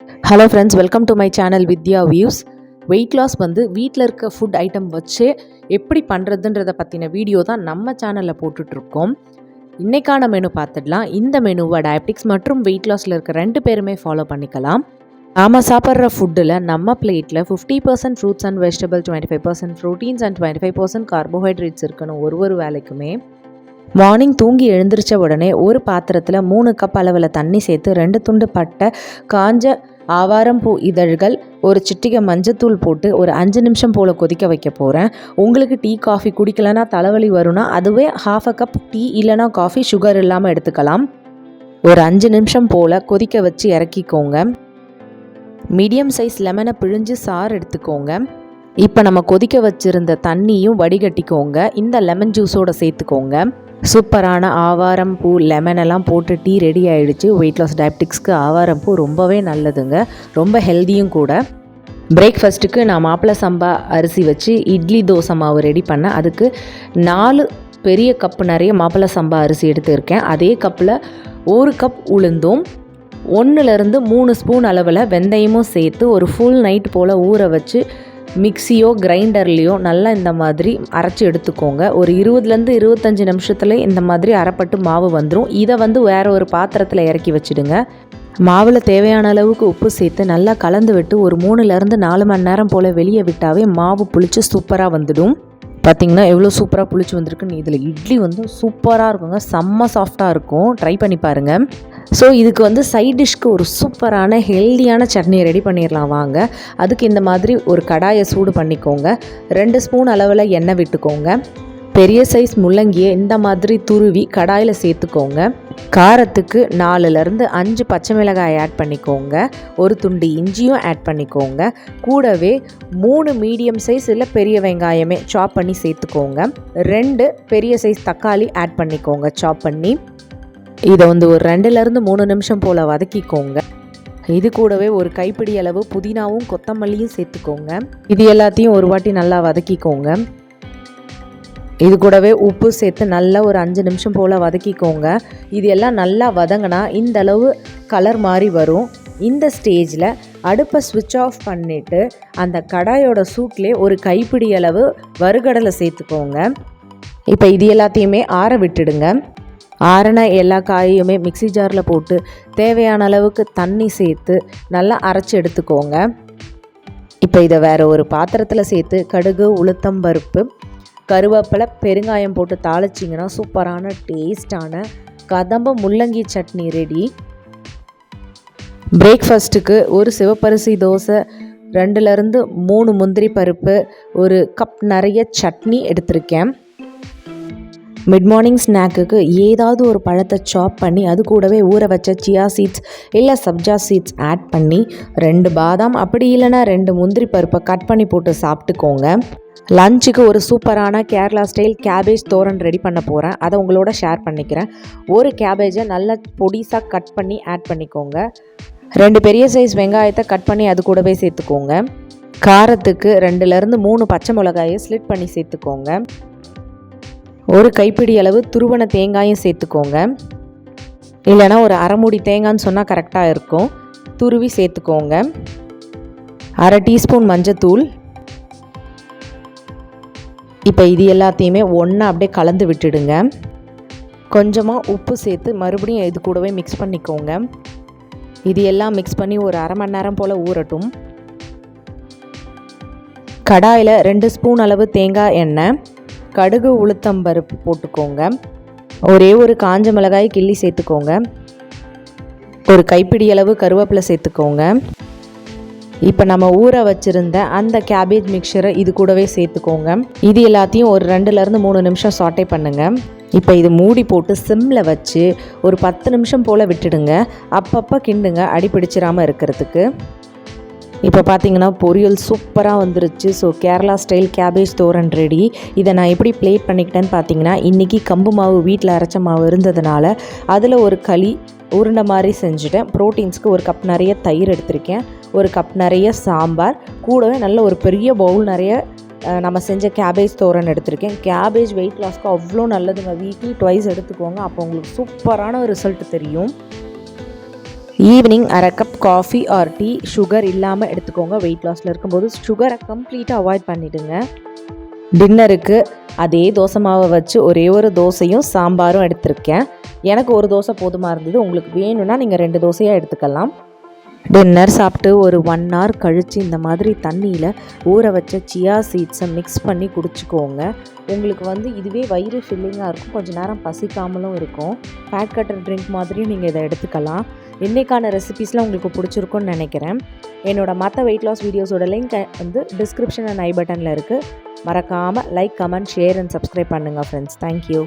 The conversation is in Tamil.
Hello friends welcome to my channel Vidya views weight loss வந்து வீட்டில் இருக்க ஃபுட் ஐட்டம் வச்சு எப்படி பண்ணுறதுன்றதை பற்றின வீடியோ தான் நம்ம சேனலில் போட்டுட்ருக்கோம். இன்றைக்கான மெனு பார்த்துடலாம். இந்த மெனுவை டயபெட்டிக்ஸ் மற்றும் வெயிட் லாஸில் இருக்க ரெண்டு பேருமே ஃபாலோ பண்ணிக்கலாம். நாம் சாப்பிட்ற ஃபுட்டில் நம்ம பிளேட்டில் fifty percent fruits and vegetable twenty five percent proteins and twenty five percent carbohydrates இருக்கணும் ஒரு ஒரு வேலைக்குமே. மார்னிங் தூங்கி எழுந்திரிச்ச உடனே ஒரு பாத்திரத்தில் மூணு கப் அளவில் தண்ணி சேர்த்து ரெண்டு துண்டு பட்டை காஞ்ச ஆவாரம் பூ இதழ்கள் ஒரு சிட்டிகை மஞ்சத்தூள் போட்டு ஒரு அஞ்சு நிமிஷம் போல் கொதிக்க வைக்க போகிறேன் உங்களுக்கு டீ காஃபி குடிக்கலைன்னா தலைவலி வரும்னா அதுவே ஹாஃப் அ கப் டீ இல்லைனா காஃபி சுகர் இல்லாமல் எடுத்துக்கலாம். ஒரு அஞ்சு நிமிஷம் போல் கொதிக்க வச்சு இறக்கிக்கோங்க. மீடியம் சைஸ் லெமனை பிழிஞ்சு சாறு எடுத்துக்கோங்க. இப்போ நம்ம கொதிக்க வச்சுருந்த தண்ணியும் வடிகட்டிக்கோங்க. இந்த லெமன் ஜூஸோட சேர்த்துக்கோங்க. சூப்பரான ஆவாரம் பூ லெமன் எல்லாம் போட்டு டீ ரெடி ஆகிடுச்சு வெயிட் லாஸ் டயபெட்டிக்ஸ்க்கு ஆவாரம் பூ ரொம்பவே நல்லதுங்க. ரொம்ப ஹெல்த்தியும் கூட. பிரேக்ஃபாஸ்ட்டுக்கு நான் மாப்பிள்ளை சம்பா அரிசி வச்சு இட்லி தோசை மாவு ரெடி பண்ணேன். அதுக்கு நாலு பெரிய கப்பு நிறைய மாப்பிள்ளை சம்பா அரிசி எடுத்திருக்கேன். அதே கப்பில் ஒரு கப் உளுந்தும் ஒன்றுலேருந்து மூணு ஸ்பூன் அளவில் வெந்தயமும் சேர்த்து ஒரு ஃபுல் நைட் போல் ஊற வச்சு மிக்சியோ கிரைண்டர்லேயோ நல்லா இந்த மாதிரி அரைச்சி எடுத்துக்கோங்க. ஒரு இருபதுலேருந்து இருபத்தஞ்சி நிமிஷத்தில் இந்த மாதிரி அரைப்பட்டு மாவு வந்துடும் இதை வந்து வேறு ஒரு பாத்திரத்தில் இறக்கி வச்சுடுங்க. மாவில் தேவையான அளவுக்கு உப்பு சேர்த்து நல்லா கலந்து விட்டு ஒரு மூணுலேருந்து நாலு மணி நேரம் போல் வெளியே விட்டாவே மாவு புளிச்சு சூப்பராக வந்துடும். பார்த்தீங்கன்னா எவ்வளோ சூப்பராக புளிச்சு வந்திருக்குன்னு இதில் இட்லி வந்து சூப்பராக இருக்குங்க. செம்ம சாஃப்டாக இருக்கும். ட்ரை பண்ணி பாருங்கள் ஸோ இதுக்கு வந்து சைட் டிஷ்க்கு ஒரு சூப்பரான ஹெல்தியான சட்னியை ரெடி பண்ணிடலாம் வாங்க. அதுக்கு இந்த மாதிரி ஒரு கடாயை சூடு பண்ணிக்கோங்க. ரெண்டு ஸ்பூன் அளவில் எண்ணெய் விட்டுக்கோங்க. பெரிய சைஸ் முள்ளங்கியை இந்த மாதிரி துருவி கடாயில் சேர்த்துக்கோங்க. காரத்துக்கு நாலுலேருந்து அஞ்சு பச்சை மிளகாய் ஆட் பண்ணிக்கோங்க. ஒரு துண்டு இஞ்சியும் ஆட் பண்ணிக்கோங்க. கூடவே மூணு மீடியம் சைஸ் இல்லை பெரிய வெங்காயமே சாப் பண்ணி சேர்த்துக்கோங்க. ரெண்டு பெரிய சைஸ் தக்காளி ஆட் பண்ணிக்கோங்க சாப் பண்ணி. இதை வந்து ஒரு ரெண்டுலேருந்து மூணு நிமிஷம் போல் வதக்கிக்கோங்க. இது கூடவே ஒரு கைப்பிடி அளவு புதினாவும் கொத்தமல்லியும் சேர்த்துக்கோங்க. இது எல்லாத்தையும் ஒரு வாட்டி நல்லா வதக்கிக்கோங்க. இது கூடவே உப்பு சேர்த்து நல்லா ஒரு அஞ்சு நிமிஷம் போல் வதக்கிக்கோங்க. இது எல்லாம் நல்லா வதங்கினா இந்த அளவு கலர் மாதிரி வரும். இந்த ஸ்டேஜில் அடுப்பை ஸ்விட்ச் ஆஃப் பண்ணிவிட்டு அந்த கடாயோட சூட்லேயே ஒரு கைப்பிடி அளவு வறுகடலை சேர்த்துக்கோங்க. இப்போ இது எல்லாத்தையுமே ஆற விட்டுடுங்க. ஆறின எல்லா காயையுமே மிக்சி ஜாரில் போட்டு தேவையான அளவுக்கு தண்ணி சேர்த்து நல்லா அரைச்சி எடுத்துக்கோங்க. இப்போ இதை வேறு ஒரு பாத்திரத்தில் சேர்த்து கடுகு உளுத்தம் பருப்பு கருவேப்பிலை பெருங்காயம் போட்டு தாளிச்சிங்கன்னா சூப்பரான டேஸ்டான கதம்ப முள்ளங்கி சட்னி ரெடி பிரேக்ஃபாஸ்ட்டுக்கு ஒரு சிவப்பரிசி தோசை ரெண்டுலேருந்து மூணு முந்திரி பருப்பு ஒரு கப் நிறைய சட்னி எடுத்திருக்கேன். மிட் மார்னிங் ஸ்நாக்குக்கு ஏதாவது ஒரு பழத்தை சாப் பண்ணி அது கூடவே ஊற வச்ச சியா சீட்ஸ் இல்லை சப்ஜா சீட்ஸ் ஆட் பண்ணி ரெண்டு பாதாம் அப்படி இல்லைன்னா ரெண்டு முந்திரி பருப்பை கட் பண்ணி போட்டு சாப்பிட்டுக்கோங்க. லஞ்சுக்கு ஒரு சூப்பரான Kerala style cabbage thoran ready பண்ண போகிறேன் அதை உங்களோட ஷேர் பண்ணிக்கிறேன். ஒரு கேபேஜை நல்லா பொடிசாக கட் பண்ணி ஆட் பண்ணிக்கோங்க. ரெண்டு பெரிய சைஸ் வெங்காயத்தை கட் பண்ணி அது கூடவே சேர்த்துக்கோங்க. காரத்துக்கு ரெண்டுலேருந்து மூணு பச்சை மிளகாயை ஸ்லிட் பண்ணி சேர்த்துக்கோங்க. ஒரு கைப்பிடி அளவு துருவன தேங்காயும் சேர்த்துக்கோங்க. இல்லைனா ஒரு அரைமுடி தேங்காய்னு சொன்னால் கரெக்டாக இருக்கும். துருவி சேர்த்துக்கோங்க. அரை டீஸ்பூன் மஞ்சத்தூள். இப்போ இது எல்லாத்தையுமே ஒன்றா அப்படியே கலந்து விட்டுடுங்க. கொஞ்சமாக உப்பு சேர்த்து மறுபடியும் இது கூடவே மிக்ஸ் பண்ணிக்கோங்க. இது எல்லாம் மிக்ஸ் பண்ணி ஒரு அரை மணி நேரம் போல் ஊறட்டும். கடாயில் ரெண்டு ஸ்பூன் அளவு தேங்காய் எண்ணெய் கடுகு உளுத்தம்பருப்பு போட்டுக்கோங்க. ஒரே ஒரு காஞ்ச மிளகாய் கிள்ளி சேர்த்துக்கோங்க. ஒரு கைப்பிடி அளவு கருவேப்பிலை சேர்த்துக்கோங்க. இப்போ நம்ம ஊற வச்சுருந்த அந்த கேபேஜ் மிக்சரை இது கூடவே சேர்த்துக்கோங்க. இது எல்லாத்தையும் ஒரு ரெண்டுலேருந்து மூணு நிமிஷம் சாட்டை பண்ணுங்கள் இப்போ இது மூடி போட்டு சிம்மில் வச்சு ஒரு பத்து நிமிஷம் போல் விட்டுடுங்க. அப்பப்போ கிண்டுங்க அடி பிடிச்சிடாமல் இருக்கிறதுக்கு. இப்போ பார்த்தீங்கன்னா பொரியல் சூப்பராக வந்துருச்சு. So Kerala style cabbage thoran ready இதை நான் எப்படி பிளேட் பண்ணிக்கிட்டேன்னு பார்த்தீங்கன்னா இன்றைக்கி கம்பு மாவு வீட்டில் அரைச்ச மாவு இருந்ததுனால அதில் ஒரு களி உருண்டை மாதிரி செஞ்சுட்டேன். ப்ரோட்டீன்ஸ்க்கு ஒரு கப் நிறைய தயிர் எடுத்திருக்கேன். ஒரு கப் நிறைய சாம்பார். கூடவே நல்ல ஒரு பெரிய பவுல் நிறைய நம்ம செஞ்ச கேபேஜ் தோரன் எடுத்திருக்கேன். கேபேஜ் வெயிட் லாஸ்க்கு அவ்வளோ நல்லதுங்க. வீக்லி ட்வைஸ் எடுத்துக்கோங்க. அப்போ உங்களுக்கு சூப்பரான ரிசல்ட் தெரியும். ஈவினிங் அரை cup coffee or tea sugar இல்லாமல் எடுத்துக்கோங்க. வெயிட் லாஸில் இருக்கும்போது சுகரை கம்ப்ளீட்டாக அவாய்ட் பண்ணிவிடுங்க டின்னருக்கு அதே தோசை மாவை வச்சு ஒரே ஒரு தோசையும் சாம்பாரும் எடுத்திருக்கேன். எனக்கு ஒரு தோசை போதுமாக இருந்தது? உங்களுக்கு வேணும்னா நீங்கள் ரெண்டு தோசையாக எடுத்துக்கலாம். டின்னர் சாப்பிட்டு ஒரு ஒன் ஹவர் கழித்து இந்த மாதிரி தண்ணியில் ஊற வச்ச சியா சீட்ஸை மிக்ஸ் பண்ணி குடிச்சிக்கோங்க. உங்களுக்கு வந்து இதுவே வயிறு ஃபில்லிங்காக இருக்கும். கொஞ்சம் நேரம் பசிக்காமலும் இருக்கும். ஃபேட் கட்டர் ட்ரிங்க் மாதிரியும் நீங்கள் இதை எடுத்துக்கலாம். இன்றைக்கான ரெசிபீஸ்லாம் உங்களுக்கு பிடிச்சிருக்கும்னு நினைக்கிறேன். என்னோட மற்ற வெயிட் லாஸ் வீடியோஸோட லிங்க் வந்து டிஸ்கிரிப்ஷன் அண்ட் ஐ பட்டனில் இருக்குது மறக்காமல் like comment share and subscribe பண்ணுங்கள் ஃப்ரெண்ட்ஸ் தேங்க்யூ